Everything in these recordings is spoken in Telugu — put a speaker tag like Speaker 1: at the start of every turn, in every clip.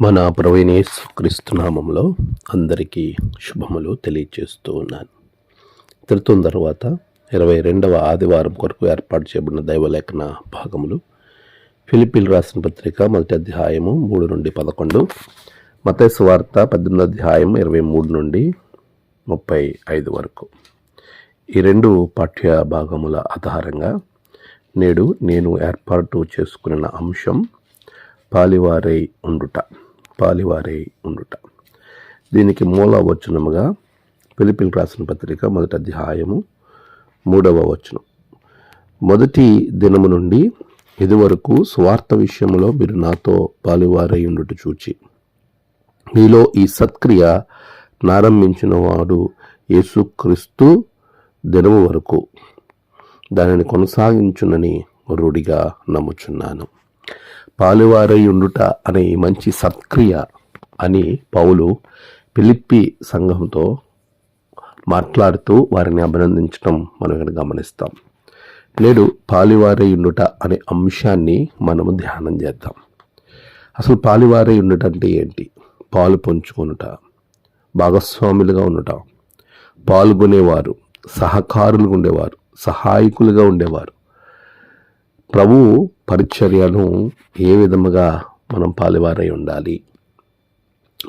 Speaker 1: మన ప్రవీణేశ్ క్రీస్తునామంలో అందరికీ శుభములు తెలియజేస్తూ ఉన్నాను. తిరుతున్న తర్వాత ఇరవై రెండవ ఆదివారం కొరకు ఏర్పాటు చేయబడిన దైవలేఖన భాగములు ఫిలిపిల్ రాసిన పత్రిక మొదటి అధ్యాయము మూడు నుండి పదకొండు మతేసు వార్త పద్దెనిమిది అధ్యాయం ఇరవై మూడు నుండి ముప్పై ఐదు వరకు. ఈ రెండు పాఠ్య భాగముల ఆధారంగా నేడు నేను ఏర్పాటు చేసుకున్న అంశం పాలివారై ఉండుట. పాలివారై ఉండుట. దీనికి మూల వచనముగా పిలిపిల్ రాసిన పత్రిక మొదటి అధ్యాయము మూడవ వచనం. మొదటి దినము నుండి ఇదివరకు స్వార్థ విషయంలో మీరు నాతో పాలివారై ఉండుట చూచి మీలో ఈ సత్క్రియ నారంభించిన వాడు యేసుక్రీస్తు దినము వరకు దానిని కొనసాగించునని రూఢిగా నమ్ముచున్నాను. పాలువారై ఉండుట అనే మంచి సత్క్రియ అని పౌలు పిలిప్పి సంఘంతో మాట్లాడుతూ వారిని అభినందించడం మనం ఇక్కడ గమనిస్తాం. నేడు పాలివారై ఉండుట అనే అంశాన్ని మనము ధ్యానం చేద్దాం. అసలు పాలివారై ఉండుట అంటే ఏంటి? పాలు పంచుకొనుట భాగస్వాములుగా ఉండటం పాల్గొనేవారు సహకారులుగా ఉండేవారు సహాయకులుగా ఉండేవారు ప్రభు పరిచర్యను ఏ విధముగా మనం పాలివారై ఉండాలి?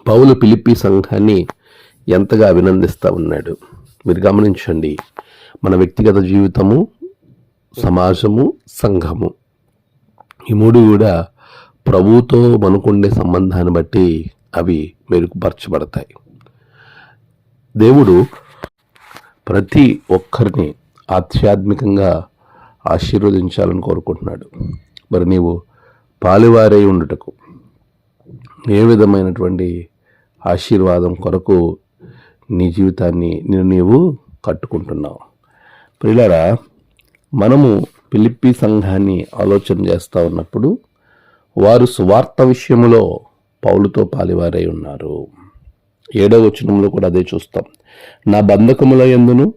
Speaker 1: పౌలు పిలిపి సంఘాన్ని ఎంతగా అభినందిస్తూ ఉన్నాడు? మీరు గమనించండి మన వ్యక్తిగత జీవితము సమాజము సంఘము ఈ మూడు కూడా ప్రభువుతో మనకుండే సంబంధాన్ని బట్టి అవి మెరుగుపరచబడతాయి. దేవుడు ప్రతి ఒక్కరిని ఆధ్యాత్మికంగా ఆశీర్వదించాలని కోరుకుంటున్నాడు. మరి నీవు పాలివారై ఉండుటకు ఏ విధమైనటువంటి ఆశీర్వాదం కొరకు నీ జీవితాన్ని నేను నీవు కట్టుకుంటున్నావు. ప్రియులారా మనము పిలిప్పి సంఘాన్ని ఆలోచన చేస్తూ ఉన్నప్పుడు వారు సువార్త విషయంలో పౌలుతో పాలివారై ఉన్నారు. ఏడవ వచనంలో కూడా అదే చూస్తాం. నా బంధకముల ఎందును?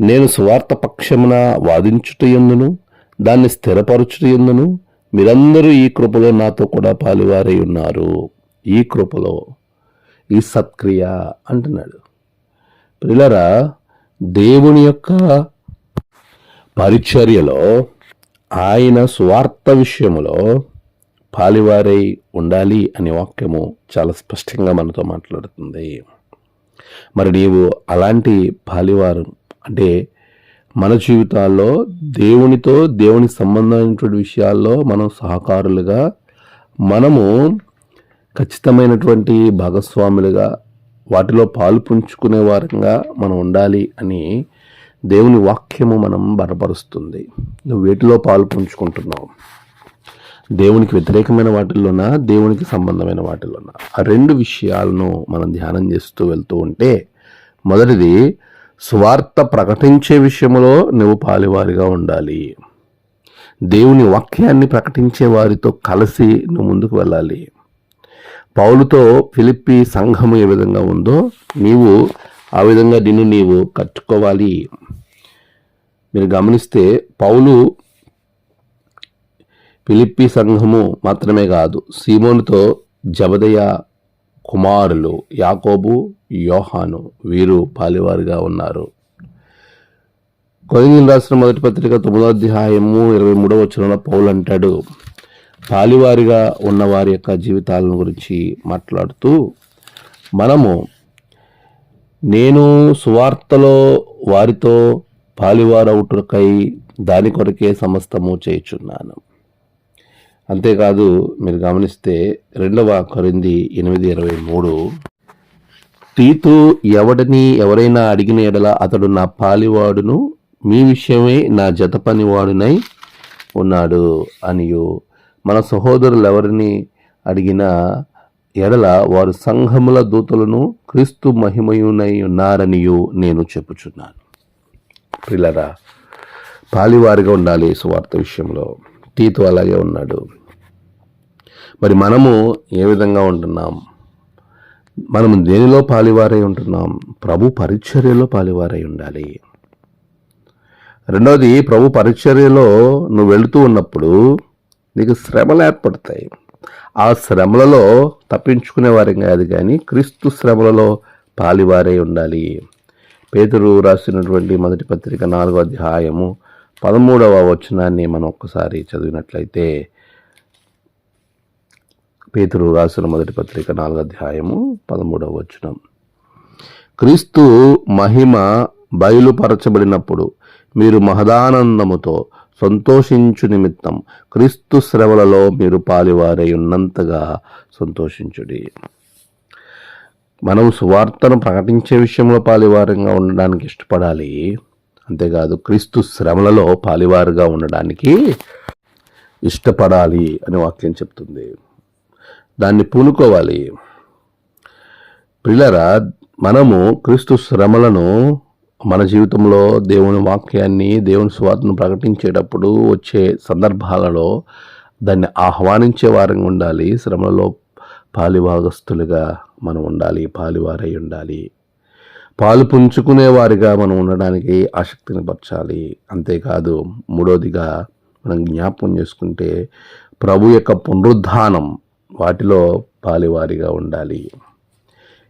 Speaker 1: నేను సువార్త పక్షమున వాదించుట ఎందును దాన్ని స్థిరపరచుట ఎందును మీరందరూ ఈ కృపలో నాతో కూడా పాలువారై ఉన్నారు. ఈ కృపలో ఈ సత్క్రియ అంటున్నాడు. పిల్లరా దేవుని యొక్క పరిచర్యలో ఆయన స్వార్థ విషయములో పాలివారై ఉండాలి అనే వాక్యము చాలా స్పష్టంగా మనతో మాట్లాడుతుంది. మరి నీవు అలాంటి పాలివారు అంటే మన జీవితాల్లో దేవునితో దేవుని సంబంధమైనటువంటి విషయాల్లో మనం సహకారులుగా మనము ఖచ్చితమైనటువంటి భాగస్వాములుగా వాటిలో పాలు పుంచుకునే వారంగా మనం ఉండాలి అని దేవుని వాక్యము మనం బలపరుస్తుంది. నువ్వు వేటిలో పాలు పుంజుకుంటున్నావు? దేవునికి వ్యతిరేకమైన వాటిల్లోనా? దేవునికి సంబంధమైన వాటిల్లోనా? ఆ రెండు విషయాలను మనం ధ్యానం చేస్తూ వెళ్తూ ఉంటే మొదటిది స్వార్థ ప్రకటించే విషయంలో నువ్వు పాలివారిగా ఉండాలి. దేవుని వాక్యాన్ని ప్రకటించే వారితో కలిసి నువ్వు ముందుకు వెళ్ళాలి. పౌలుతో ఫిలిప్పి సంఘము ఏ విధంగా ఉందో నీవు ఆ విధంగా నిన్ను నీవు కట్టుకోవాలి. మీరు గమనిస్తే పౌలు ఫిలిప్పి సంఘము మాత్రమే కాదు సీమోనుతో జబదయ కుమారులు యాకోబు యోహాను వీరు పాలివారుగా ఉన్నారు. కొరింగిల్ రాసిన మొదటి పత్రిక తొమ్మిదో అధ్యాయము ఇరవై మూడవ వచనంలో పౌలు అంటాడు పాలివారిగా ఉన్న వారి యొక్క జీవితాలను గురించి మాట్లాడుతూ మనము నేను సువార్తలో వారితో పాలివారవుటకై దాని కొరకే సమస్తము చేయుచున్నాను. అంతేకాదు మీరు గమనిస్తే రెండవ కొరింది ఎనిమిది ఇరవై మూడు. తీతు ఎవడిని ఎవరైనా అడిగిన ఎడల అతడు నా పాలివాడును మీ విషయమే నా జత పనివాడునై ఉన్నాడు అనియు. మన సహోదరులు ఎవరిని అడిగినా ఎడల వారు సంఘముల దూతలను క్రీస్తు మహిమయునై ఉన్నారనియు నేను చెప్పుచున్నాను. పిల్లరా పాలివారిగా ఉండాలి సువార్త విషయంలో. తీతు అలాగే ఉన్నాడు. మరి మనము ఏ విధంగా ఉంటున్నాం? మనము దేనిలో పాలివారై ఉంటున్నాం? ప్రభు పరిచర్యలో పాలివారై ఉండాలి. రెండవది ప్రభు పరిచర్యలో నువ్వు వెళుతూ ఉన్నప్పుడు నీకు శ్రమలు ఏర్పడతాయి. ఆ శ్రమలలో తప్పించుకునే వారం కాదు కానీ క్రీస్తు శ్రమలలో పాలివారై ఉండాలి. పేతురు రాసినటువంటి మొదటి పత్రిక నాలుగో అధ్యాయము పదమూడవ వచనాన్ని మనం ఒక్కసారి చదివినట్లయితే పేతురు రాసిన మొదటి పత్రిక నాలుగో అధ్యాయము పదమూడవ వచనం. క్రీస్తు మహిమ బయలుపరచబడినప్పుడు మీరు మహదానందముతో సంతోషించు నిమిత్తం క్రీస్తు శ్రవలలో మీరు పాలివారై ఉన్నంతగా సంతోషించుడి. మనం సువార్తను ప్రకటించే విషయంలో పాలివారంగా ఉండడానికి ఇష్టపడాలి. అంతేకాదు క్రీస్తు శ్రమలలో పాలివారుగా ఉండడానికి ఇష్టపడాలి అని వాక్యం చెప్తుంది. దాన్ని పూనుకోవాలి. పిల్లరా మనము క్రీస్తు శ్రమలను మన జీవితంలో దేవుని వాక్యాన్ని దేవుని స్వార్థను ప్రకటించేటప్పుడు వచ్చే సందర్భాలలో దాన్ని ఆహ్వానించే వారంగా ఉండాలి. శ్రమలలో పాలిభాగస్తులుగా మనం ఉండాలి పాలివారై ఉండాలి. పాలు పుంచుకునే వారిగా మనం ఉండడానికి ఆసక్తిని పరచాలి. అంతేకాదు మూడోదిగా మనం జ్ఞాపకం చేసుకుంటే ప్రభు యొక్క పునరుద్ధానం వాటిలో పాలివారిగా ఉండాలి.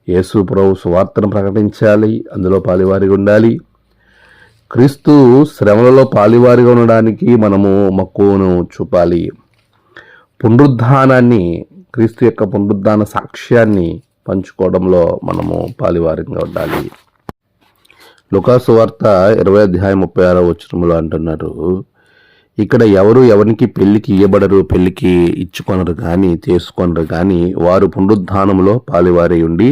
Speaker 1: యేసు ప్రభు సువార్తను ప్రకటించాలి అందులో పాలివారిగా ఉండాలి. క్రీస్తు శ్రమలలో పాలివారిగా ఉండడానికి మనము మక్కువను చూపాలి. పునరుద్ధానాన్ని క్రీస్తు యొక్క పునరుద్ధాన సాక్ష్యాన్ని పంచుకోవడంలో మనము పాలివారంగా ఉండాలి. లుకాసు వార్త ఇరవై అధ్యాయం ముప్పై ఆరో వచనంలో అంటున్నారు ఇక్కడ ఎవరు ఎవరికి పెళ్ళికి ఇయ్యబడరు పెళ్ళికి ఇచ్చుకొనరు కానీ చేసుకొనరు కానీ వారు పునరుద్ధానములో పాలివారై ఉండి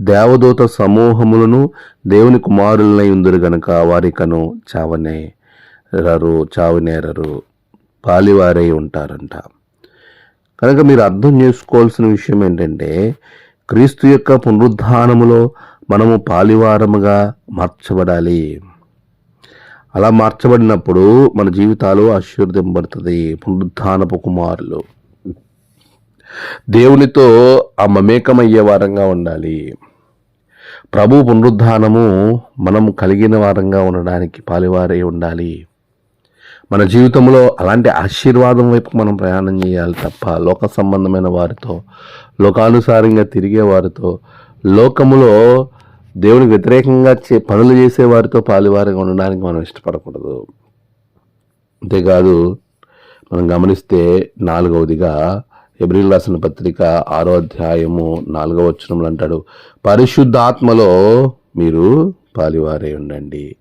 Speaker 1: దేవదూత సమూహములను దేవుని కుమారులనై ఉందరు గనక వారికను చావనే చావనేరరు చావనేరరు పాలివారై ఉంటారంట. కనుక మీరు అర్థం చేసుకోవాల్సిన విషయం ఏంటంటే క్రీస్తు యొక్క పునరుద్ధానములో మనము పాలివారముగా మార్చబడాలి. అలా మార్చబడినప్పుడు మన జీవితాలు ఆశీర్వదింపడుతుంది పునరుద్ధానపు కుమారులు. దేవునితో ఆ మమేకమయ్యే వారంగా ఉండాలి. ప్రభు పునరుద్ధానము మనం కలిగిన వారంగా ఉండడానికి పాలివారై ఉండాలి. మన జీవితంలో అలాంటి ఆశీర్వాదం వైపు మనం ప్రయాణం చేయాలి తప్ప లోక సంబంధమైన వారితో లోకానుసారంగా తిరిగే వారితో లోకములో దేవునికి వ్యతిరేకంగా చే పనులు చేసే వారితో పాలివారిగా ఉండడానికి మనం ఇష్టపడకూడదు. అంతేకాదు మనం గమనిస్తే నాలుగవదిగా ఎబ్రిల్ రాసిన పత్రిక ఆరో అధ్యాయము నాలుగవ వచనంలో అంటాడు పరిశుద్ధాత్మలో మీరు పాలివారే ఉండండి.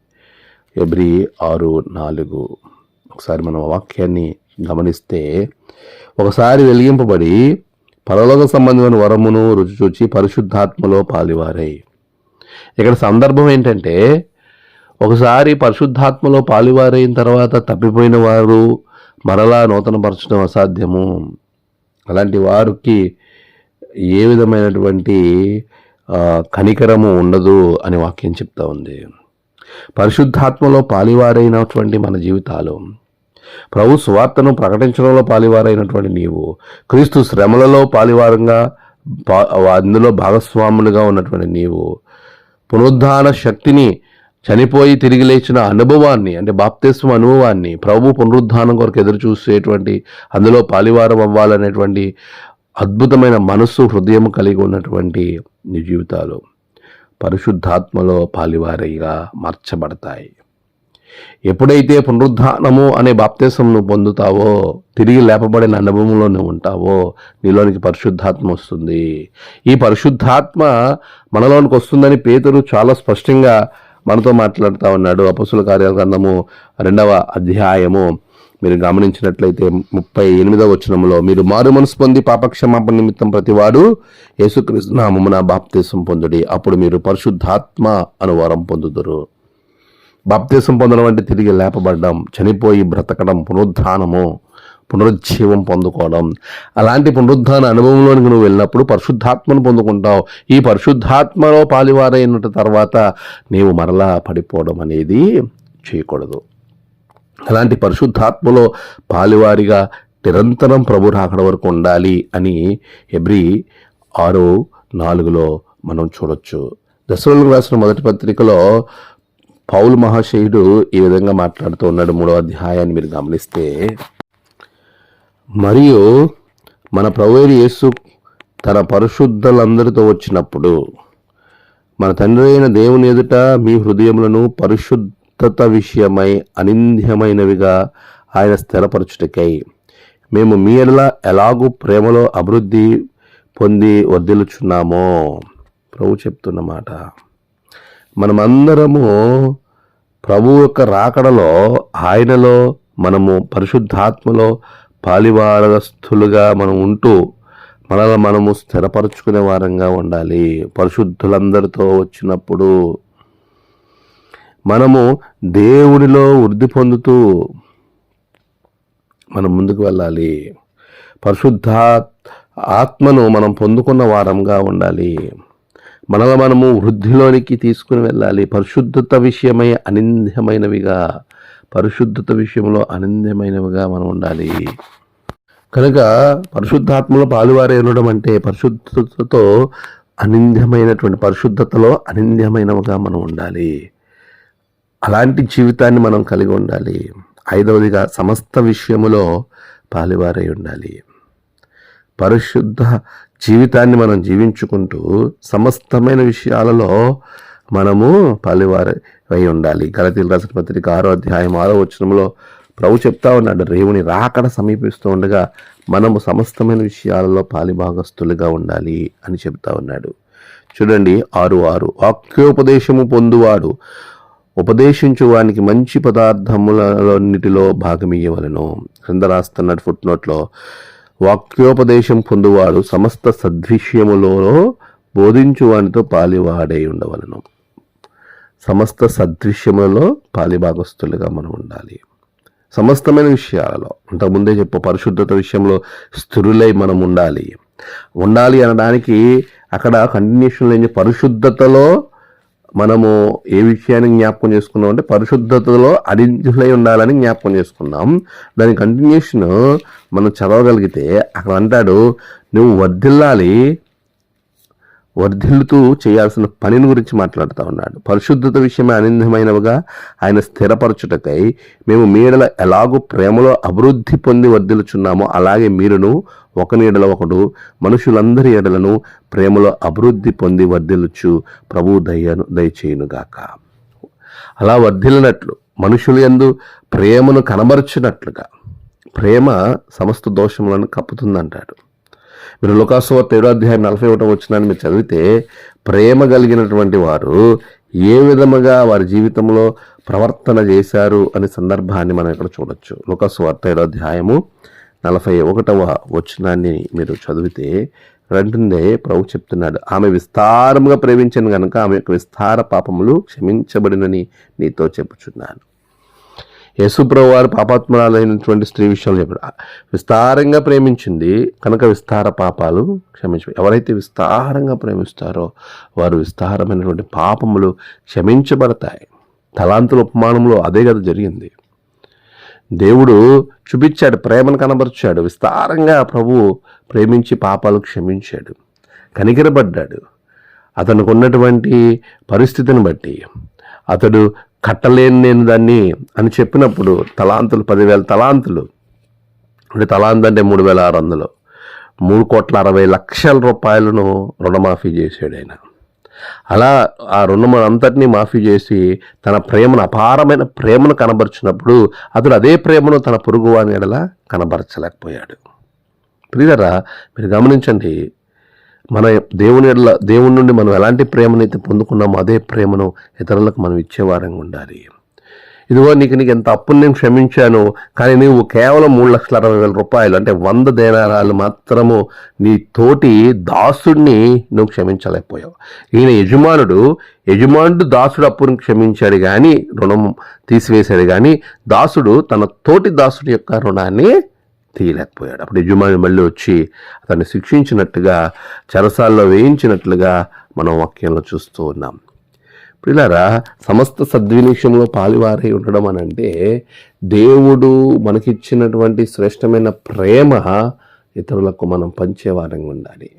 Speaker 1: ఎబ్రి ఆరు నాలుగు. ఒకసారి మనం వాక్యాన్ని గమనిస్తే ఒకసారి వెలిగింపబడి పరలోక సంబంధమైన వరమును రుచి చూచి పరిశుద్ధాత్మలో పాలివారై. ఇక్కడ సందర్భం ఏంటంటే ఒకసారి పరిశుద్ధాత్మలో పాలివారైన తర్వాత తప్పిపోయిన వారు మరలా నూతనపరచడం అసాధ్యము. అలాంటి వారికి ఏ విధమైనటువంటి కనికరము ఉండదు అని వాక్యం చెప్తా ఉంది. పరిశుద్ధాత్మలో పాలివారైనటువంటి మన జీవితాలు ప్రభు సువార్తను ప్రకటించడంలో పాలివారైనటువంటి నీవు క్రీస్తు శ్రమలలో పాలివారంగా అందులో భాగస్వాములుగా ఉన్నటువంటి నీవు పునరుద్ధాన శక్తిని చనిపోయి తిరిగి లేచిన అనుభవాన్ని అంటే బాప్తిస్మ అనుభవాన్ని ప్రభు పునరుద్ధానం కొరకు ఎదురు చూసేటువంటి అందులో పాలివారం అవ్వాలనేటువంటి అద్భుతమైన మనస్సు హృదయం కలిగి ఉన్నటువంటి నీ జీవితాలు పరిశుద్ధాత్మలో పాలివారిగా మార్చబడతాయి. ఎప్పుడైతే పునరుద్ధానము అనే బాప్తీసం నువ్వు పొందుతావో తిరిగి లేపబడిన అనుభవంలో నువ్వు ఉంటావో నీలోనికి పరిశుద్ధాత్మ వస్తుంది. ఈ పరిశుద్ధాత్మ మనలోనికి వస్తుందని పేతురు చాలా స్పష్టంగా మనతో మాట్లాడుతూ ఉన్నాడు. అపసుల కార్యగ్రంథము రెండవ అధ్యాయము. మీరు గమనించినట్లయితే ముప్పై ఎనిమిదవ వచనంలో మీరు మారు మనసు పొంది పాపక్షమాపణ నిమిత్తం ప్రతివాడు యేసుక్రీస్తు నామమున బాప్తీసం పొందుడి. అప్పుడు మీరు పరిశుద్ధాత్మ అను వరం పొందుదురు. బాప్తీసం పొందడం అంటే తిరిగి లేపబడడం చనిపోయి బ్రతకడం పునరుద్ధానము పునరుజ్జీవం పొందుకోవడం. అలాంటి పునరుద్ధాన అనుభవంలోనికి నువ్వు వెళ్ళినప్పుడు పరిశుద్ధాత్మను పొందుకుంటావు. ఈ పరిశుద్ధాత్మలో పాలివారైన తర్వాత నీవు మరలా పడిపోవడం అనేది చేయకూడదు. అలాంటి పరిశుద్ధాత్మలో పాలివారిగా నిరంతరం ప్రభు రాకడ వరకు ఉండాలి అని ఎబ్రి ఆరు నాలుగులో మనం చూడొచ్చు. దశరథులకు రాసిన మొదటి పత్రికలో పౌలు మహాశయుడు ఈ విధంగా మాట్లాడుతూ ఉన్నాడు మూడో అధ్యాయాన్ని మీరు గమనిస్తే. మరియు మన ప్రవేరు యేసు తన పరిశుద్ధులందరితో వచ్చినప్పుడు మన తండ్రి అయిన దేవుని ఎదుట మీ హృదయములను పరిశుద్ధత విషయమై అనింద్యమైనవిగా ఆయన స్థిరపరచుటకై మేము మీ ఎడల ఎలాగూ ప్రేమలో అభివృద్ధి పొంది వర్ధిల్లుచున్నామో ప్రభు చెప్తున్నమాట మనమందరము ప్రభు యొక్క రాకడలో ఆయనలో మనము పరిశుద్ధాత్మలో పాలివారస్తులుగా మనం ఉంటూ మనల్ని మనము స్థిరపరచుకునే వారంగా ఉండాలి. పరిశుద్ధులందరితో వచ్చినప్పుడు మనము దేవునిలో వృద్ధి పొందుతూ మనం ముందుకు వెళ్ళాలి. పరిశుద్ధ ఆత్మను మనం పొందుకున్న వారంగా ఉండాలి. మనలో మనము వృద్ధిలోనికి తీసుకుని వెళ్ళాలి. పరిశుద్ధత విషయమై అనింద్యమైనవిగా పరిశుద్ధత విషయంలో అనింద్యమైనవిగా మనం ఉండాలి. కనుక పరిశుద్ధాత్మలో పాలువారే ఉండడం అంటే పరిశుద్ధతతో అనింద్యమైనటువంటి పరిశుద్ధతలో అనింద్యమైనవిగా మనం ఉండాలి. అలాంటి జీవితాన్ని మనం కలిగి ఉండాలి. ఐదవదిగా సమస్త విషయములో పాలివారై ఉండాలి. పరిశుద్ధ జీవితాన్ని మనం జీవించుకుంటూ సమస్తమైన విషయాలలో మనము పాలివారై అయి ఉండాలి. గలతీలు రాసిన పత్రిక ఆరో అధ్యాయం ఆరో వచనంలో ప్రభు చెప్తా ఉన్నాడు రేవుని రాకడ సమీపిస్తూ ఉండగా మనము సమస్తమైన విషయాలలో పాలిభాగస్తులుగా ఉండాలి అని చెప్తా ఉన్నాడు. చూడండి ఆరు ఆరు. వాక్యోపదేశము పొందువాడు ఉపదేశించువానికి మంచి పదార్థములన్నిటిలో భాగమియ్యవలను. క్రింద రాస్తున్నాడు ఫుట్ నోట్లో వాక్యోపదేశం పొందువాడు సమస్త సద్విషయములలో బోధించువానితో పాలివాడై ఉండవలను. సమస్త సదృశ్యములలో పాలిభాగస్తులుగా మనం ఉండాలి. సమస్తమైన విషయాలలో ఇంతకుముందే చెప్పు పరిశుద్ధత విషయంలో స్థిరులై మనం ఉండాలి. ఉండాలి అనడానికి అక్కడ కంటిన్యూషన్లో ఏం పరిశుద్ధతలో మనము ఏ విషయాన్ని జ్ఞాపకం చేసుకున్నాం అంటే పరిశుద్ధతలో అడిజులై ఉండాలని జ్ఞాపకం చేసుకున్నాం. దాని కంటిన్యూషన్ మనం చదవగలిగితే అక్కడ అంటాడు నువ్వు వర్ధిల్లాలి వర్ధిల్లుతూ చేయాల్సిన పనిని గురించి మాట్లాడుతూ ఉన్నాడు. పరిశుద్ధత విషయమే అనిందమైనవిగా ఆయన స్థిరపరచుటకై మేము మీడల ఎలాగూ ప్రేమలో అభివృద్ధి పొంది వర్ధిల్చున్నామో అలాగే మీరును ఒక నీడల ఒకడు మనుషులందరి ఎడలను ప్రేమలో అభివృద్ధి పొంది వర్ధిల్లుచు ప్రభు దయను దయచేయునుగాక అలా వర్ధిల్లినట్లు మనుషులు ఎందు ప్రేమను కనబరుచినట్లుగా ప్రేమ సమస్త దోషములను కప్పుతుందంటాడు. మీరు లోకాసువార్త ఏడాధ్యాయం నలభై ఒకటో వచ్చినాన్ని మీరు చదివితే ప్రేమ కలిగినటువంటి వారు ఏ విధముగా వారి జీవితంలో ప్రవర్తన చేశారు అనే సందర్భాన్ని మనం ఇక్కడ చూడొచ్చు. లోకాసువార్త ఏడాధ్యాయము నలభై ఒకటవ వచనాన్ని మీరు చదివితే వెంటనే ప్రభు చెప్తున్నాడు ఆమె విస్తారముగా ప్రేమించను కనుక ఆమె యొక్క విస్తార పాపములు క్షమించబడినని నీతో చెప్పుచున్నాను. యేసుప్రభు వారు పాపాత్మరాలైనటువంటి స్త్రీ విషయంలో చెప్పాడు. విస్తారంగా ప్రేమించింది కనుక విస్తార పాపాలు క్షమించ ఎవరైతే విస్తారంగా ప్రేమిస్తారో వారు విస్తారమైనటువంటి పాపములు క్షమించబడతాయి. తలాంతుల ఉపమానంలో అదే కదా జరిగింది. దేవుడు చూపించాడు ప్రేమను కనబరిచాడు విస్తారంగా ప్రభు ప్రేమించి పాపాలు క్షమించాడు కనికరపడ్డాడు. అతనికి ఉన్నటువంటి పరిస్థితిని బట్టి అతడు కట్టలేని నేను దాన్ని అని చెప్పినప్పుడు తలాంతులు పదివేల తలాంతులు. అంటే తలాంత్ అంటే మూడు వేల ఆరు వందలు. మూడు కోట్ల అరవై లక్షల రూపాయలను రుణమాఫీ చేశాడు ఆయన. అలా ఆ రుణం అంతటినీ మాఫీ చేసి తన ప్రేమను అపారమైన ప్రేమను కనబరిచినప్పుడు అతడు అదే ప్రేమను తన పొరుగువాని ఎడలా కనబరచలేకపోయాడు. ప్రియరా మీరు గమనించండి మన దేవుని దేవుని నుండి మనం ఎలాంటి ప్రేమనైతే పొందుకున్నామో అదే ప్రేమను ఇతరులకు మనం ఇచ్చేవారంగా ఉండాలి. ఇదిగో నీకు నీకు ఎంత అప్పుని నేను క్షమించాను కానీ నువ్వు కేవలం మూడు లక్షల అరవై వేల రూపాయలు అంటే వంద దేనారాలు మాత్రము నీ తోటి దాసుడిని నువ్వు క్షమించలేకపోయావు. ఈయన యజమానుడు యజమానుడు దాసుడు అప్పుని క్షమించాడు కానీ రుణం తీసివేశాడు కానీ దాసుడు తన తోటి దాసుడి యొక్క రుణాన్ని తీయలేకపోయాడు. అప్పుడు యజమాని మళ్ళీ వచ్చి అతన్ని శిక్షించినట్టుగా చెరసాల్లో వేయించినట్లుగా మనం వాక్యంలో చూస్తూ ఉన్నాం. పిల్లరా సమస్త సద్వినిషంలో పాలివారై ఉండడం అని అంటే దేవుడు మనకిచ్చినటువంటి శ్రేష్టమైన ప్రేమ ఇతరులకు మనం పంచేవారంగా ఉండాలి.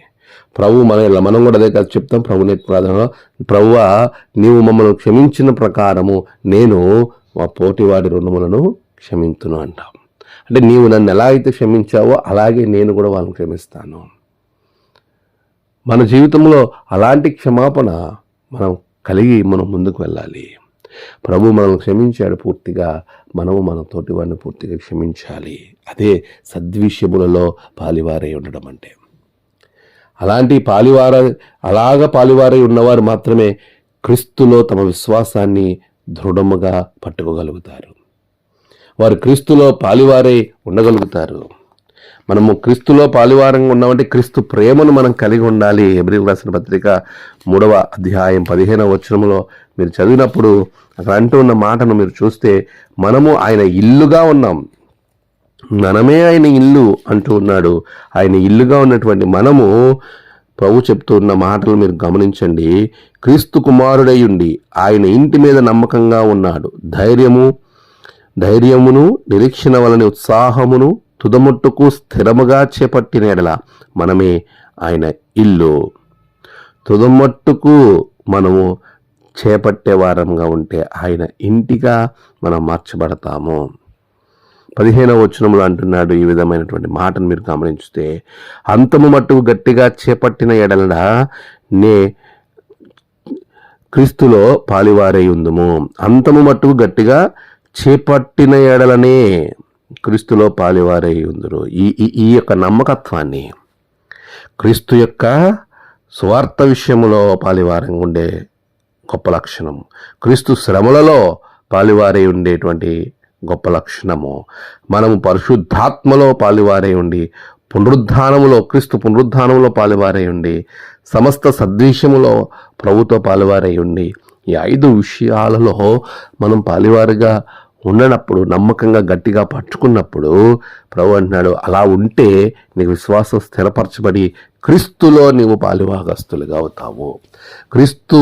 Speaker 1: ప్రభు మన ఇలా మనం కూడా అదే కాదు చెప్తాం ప్రభు నేటి ప్రార్థనలో ప్రభువా నీవు మమ్మల్ని క్షమించిన ప్రకారము నేను మా పోటీవాడి రుణములను క్షమించును అంటాం. అంటే నీవు నన్ను ఎలా అయితే క్షమించావో అలాగే నేను కూడా వాళ్ళని క్షమిస్తాను. మన జీవితంలో అలాంటి క్షమాపణ మనం కలిగి మనం ముందుకు వెళ్ళాలి. ప్రభు మనల్ని క్షమించాడు పూర్తిగా. మనము మన తోటి వారిని పూర్తిగా క్షమించాలి. అదే సద్విషయములలో పాలివారై ఉండడం అంటే. అలాంటి పాలివార అలాగ పాలివారై ఉన్నవారు మాత్రమే క్రీస్తులో తమ విశ్వాసాన్ని దృఢముగా పట్టుకోగలుగుతారు. వారు క్రీస్తులో పాలివారై ఉండగలుగుతారు. మనము క్రీస్తులో పాలివారంగా ఉన్నామంటే క్రీస్తు ప్రేమను మనం కలిగి ఉండాలి. ఎబ్రిల్ రాసిన పత్రిక మూడవ అధ్యాయం పదిహేనవ వచనంలో మీరు చదివినప్పుడు అక్కడ అంటూ ఉన్న మాటను మీరు చూస్తే మనము ఆయన ఇల్లుగా ఉన్నాం. మనమే ఆయన ఇల్లు అంటూ ఉన్నాడు. ఆయన ఇల్లుగా ఉన్నటువంటి మనము ప్రభు చెప్తూ ఉన్న మాటలు మీరు గమనించండి. క్రీస్తు కుమారుడై ఉండి ఆయన ఇంటి మీద నమ్మకంగా ఉన్నాడు. ధైర్యము ధైర్యమును నిరీక్షణ వలని ఉత్సాహమును తుదముట్టుకు స్థిరముగా చేపట్టిన ఎడల మనమే ఆయన ఇల్లు. తుదమట్టుకు మనము చేపట్టే వారంగా ఉంటే ఆయన ఇంటిగా మనం మార్చబడతాము. పదిహేనవ వచనంలో అంటున్నాడు ఈ విధమైనటువంటి మాటను మీరు గమనించితే అంతము మట్టుకు గట్టిగా చేపట్టిన ఎడల నే క్రీస్తులో పాలివారై ఉందము. అంతము మట్టుకు గట్టిగా చేపట్టిన ఎడలనే క్రీస్తులో పాలివారై ఉందరు. ఈ ఈ- యొక్క నమ్మకత్వాన్ని క్రీస్తు యొక్క స్వార్థ విషయములో పాలివారంగా ఉండే గొప్ప లక్షణం క్రీస్తు శ్రమలలో పాలివారై ఉండేటువంటి గొప్ప లక్షణము. మనము పరిశుద్ధాత్మలో పాలివారై ఉండి పునరుద్ధానములో క్రీస్తు పునరుద్ధానములో పాలివారై ఉండి సమస్త సద్విషయములో ప్రభుతో పాలివారై ఉండి ఈ ఐదు విషయాలలో మనం పాలివారిగా ఉండనప్పుడు నమ్మకంగా గట్టిగా పట్టుకున్నప్పుడు ప్రభు అంటున్నాడు అలా ఉంటే నీకు విశ్వాసం స్థిరపరచబడి క్రీస్తులో నీవు పాలివాగస్తులుగా అవుతావు. క్రీస్తు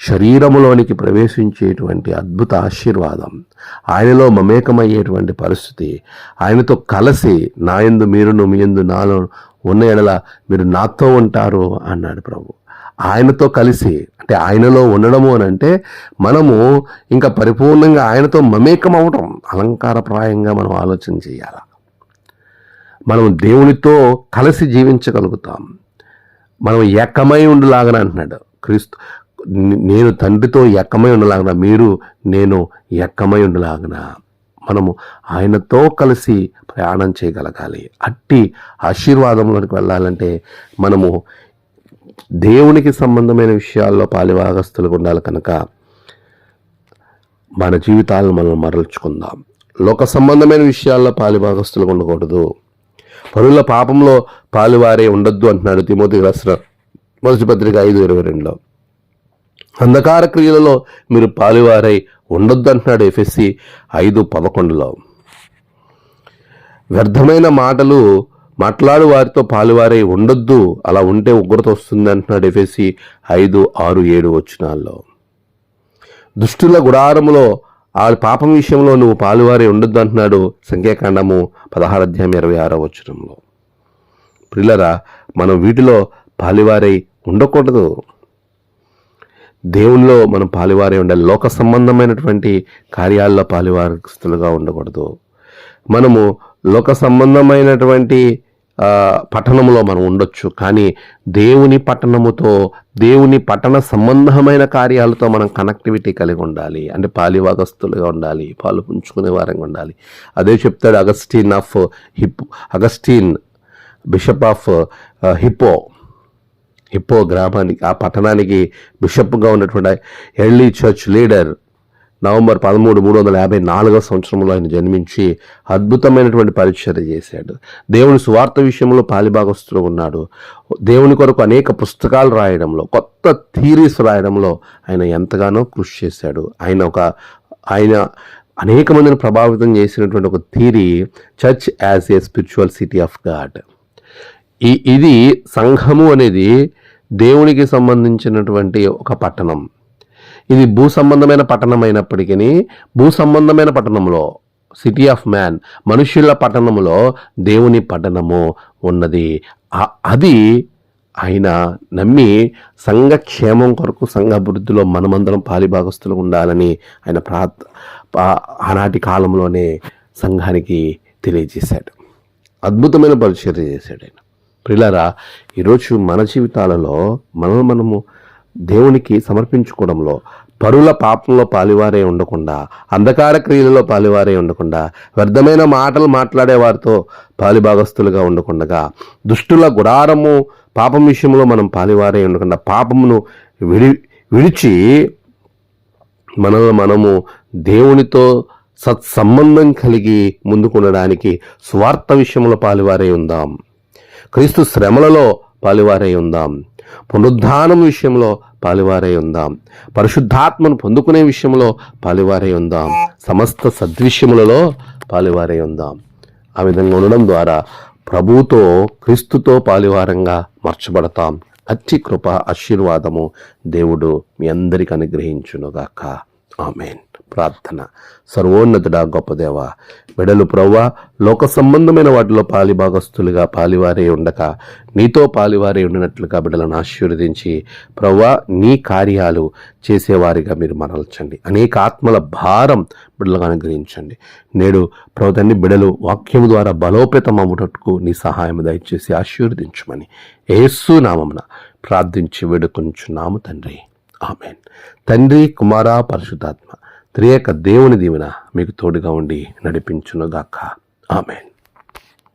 Speaker 1: శరీరములోనికి ప్రవేశించేటువంటి అద్భుత ఆశీర్వాదం ఆయనలో మమేకమయ్యేటువంటి పరిస్థితి ఆయనతో కలిసి నాయందు మీరును మీ ఎందు నాలో ఉన్న ఎడల మీరు నాతో ఉంటారు అన్నాడు ప్రభు. ఆయనతో కలిసి అంటే ఆయనలో ఉండడము అని అంటే మనము ఇంకా పరిపూర్ణంగా ఆయనతో మమేకం అవటం అలంకారప్రాయంగా మనం ఆలోచన చేయాలి? మనం దేవునితో కలిసి జీవించగలుగుతాం. మనం ఏకమై ఉండలాగన అంటున్నాడు క్రీస్తు. నేను తండ్రితో ఎక్కమై ఉండలాగన? మీరు నేను ఎక్కమై ఉండలాగన? మనము ఆయనతో కలిసి ప్రయాణం చేయగలగాలి. అట్టి ఆశీర్వాదంలోకి వెళ్ళాలంటే మనము దేవునికి సంబంధమైన విషయాల్లో పాలిభాగస్తులుగా ఉండాలి కనుక మన జీవితాలను మనం మరల్చుకుందాం. లోక సంబంధమైన విషయాల్లో పాలిభాగస్తులుగా ఉండకూడదు. పరుల పాపంలో పాలువారే ఉండొద్దు అంటున్నాడు తిమోతి రాసిన మొదటి పత్రిక ఐదు ఇరవై రెండులో. అంధకార క్రియలలో మీరు పాలువారై ఉండొద్దు అంటున్నాడు ఎఫ్ఎస్సి ఐదు పదకొండులో. వ్యర్థమైన మాటలు మాట్లాడు వారితో పాలువారై ఉండొద్దు అలా ఉంటే ఉగ్రత వస్తుంది అంటున్నాడు ఎఫ్ఎస్సి ఐదు ఆరు ఏడు వచనాల్లో. దుష్టుల గుడారములో ఆ పాపం విషయంలో నువ్వు పాలువారి ఉండొద్దు అంటున్నాడు సంఖ్యాకాండము పదహారు అధ్యాయం ఇరవై ఆరో వచనంలో. ప్రిల్లరా మనం వీటిలో పాలివారై ఉండకూడదు. దేవునిలో మనం పాలివారే ఉండాలి లోక సంబంధమైనటువంటి కార్యాల్లో పాలివారస్తులుగా ఉండకూడదు. మనము లోక సంబంధమైనటువంటి పట్టణంలో పట్టణములో మనం ఉండొచ్చు. కానీ దేవుని పట్టణముతో దేవుని పట్టణ సంబంధమైన కార్యాలతో మనం కనెక్టివిటీ కలిగి ఉండాలి. అంటే పాలివాగస్తులుగా ఉండాలి పాలు పుంజుకునే వారంగా ఉండాలి. అదే చెప్తాడు Augustine of hip Augustine bishop of Hippo Hippo గ్రామానికి ఆ పట్టణానికి బిషప్గా ఉన్నటువంటి ఎర్లీ చర్చ్ లీడర్ నవంబర్ పదమూడు మూడు వందల యాభై నాలుగవ సంవత్సరంలో ఆయన జన్మించి అద్భుతమైనటువంటి పరిచర్య చేశాడు. దేవుని సువార్త విషయంలో పాలిభాగస్తులు ఉన్నాడు. దేవుని కొరకు అనేక పుస్తకాలు రాయడంలో కొత్త థీరీస్ రాయడంలో ఆయన ఎంతగానో కృషి చేశాడు. ఆయన ఒక ఆయన అనేక మందిని ప్రభావితం చేసినటువంటి ఒక theory church as a spiritual city of God ఈ ఇది సంఘము అనేది దేవునికి సంబంధించినటువంటి ఒక పట్టణం. ఇది భూ సంబంధమైన పట్టణం అయినప్పటికీ భూ సంబంధమైన పట్టణంలో సిటీ ఆఫ్ మ్యాన్ మనుష్యుల పట్టణములో దేవుని పట్టణము ఉన్నది. అది ఆయన నమ్మి సంఘ క్షేమం కొరకు సంఘ అభివృద్ధిలో మనమందరం పాలిభాగస్తులు ఉండాలని ఆయన ప్రా ఆనాటి కాలంలోనే సంఘానికి తెలియజేశాడు. అద్భుతమైన పరిచర్య చేశాడు ఆయన. ప్రిలారా ఈరోజు మన జీవితాలలో మనం మనము దేవునికి సమర్పించుకోవడంలో పరుల పాపంలో పాలివారే ఉండకుండా అంధకార క్రియలలో పాలివారే ఉండకుండా వ్యర్థమైన మాటలు మాట్లాడే వారితో పాలిభాగస్తులుగా ఉండకుండా దుష్టుల గుడారము పాపం విషయంలో మనం పాలివారే ఉండకుండా పాపమును విడి విడిచి మనల్ని మనము దేవునితో సత్సంబంధం కలిగి ముందుకుండడానికి స్వార్థ విషయంలో పాలివారై ఉందాం. క్రీస్తు శ్రమలలో పాలివారై ఉందాం. పునరుద్ధానం విషయంలో పాలివారై ఉందాం. పరిశుద్ధాత్మను పొందుకునే విషయంలో పాలివారై ఉందాం. సమస్త సద్విషయములలో పాలివారై ఉందాం. ఆ విధంగా ఉండడం ద్వారా ప్రభుతో క్రీస్తుతో పాలివారంగా మార్చబడతాం. అట్టి కృప ఆశీర్వాదము దేవుడు మీ అందరికి అనుగ్రహించునుగాక. ఆమెన్. ప్రార్థన. సర్వోన్నతుడా గొప్పదేవ బిడలు ప్రవ్వా లోక సంబంధమైన వాటిలో పాలిభాగస్తులుగా పాలివారే ఉండక నీతో పాలివారే ఉండినట్లుగా బిడలను ఆశీర్వదించి ప్రవ్వా నీ కార్యాలు చేసేవారిగా మీరు మరల్చండి. అనేక ఆత్మల భారం బిడ్డలుగా అనుగ్రహించండి. నేడు ప్రభుత్వాన్ని బిడలు వాక్యం ద్వారా బలోపేతం అవ్వటకు నీ సహాయం దయచేసి ఆశీర్వదించమని ఏసు నామమున ప్రార్థించి వేడుకొంచున్నాము తండ్రి. ఆమెన్. తండ్రి కుమార పరశుధాత్మ త్రియక దేవుని దీవెన మీకు తోడుగా ఉండి నడిపించునుగాక. ఆమెన్.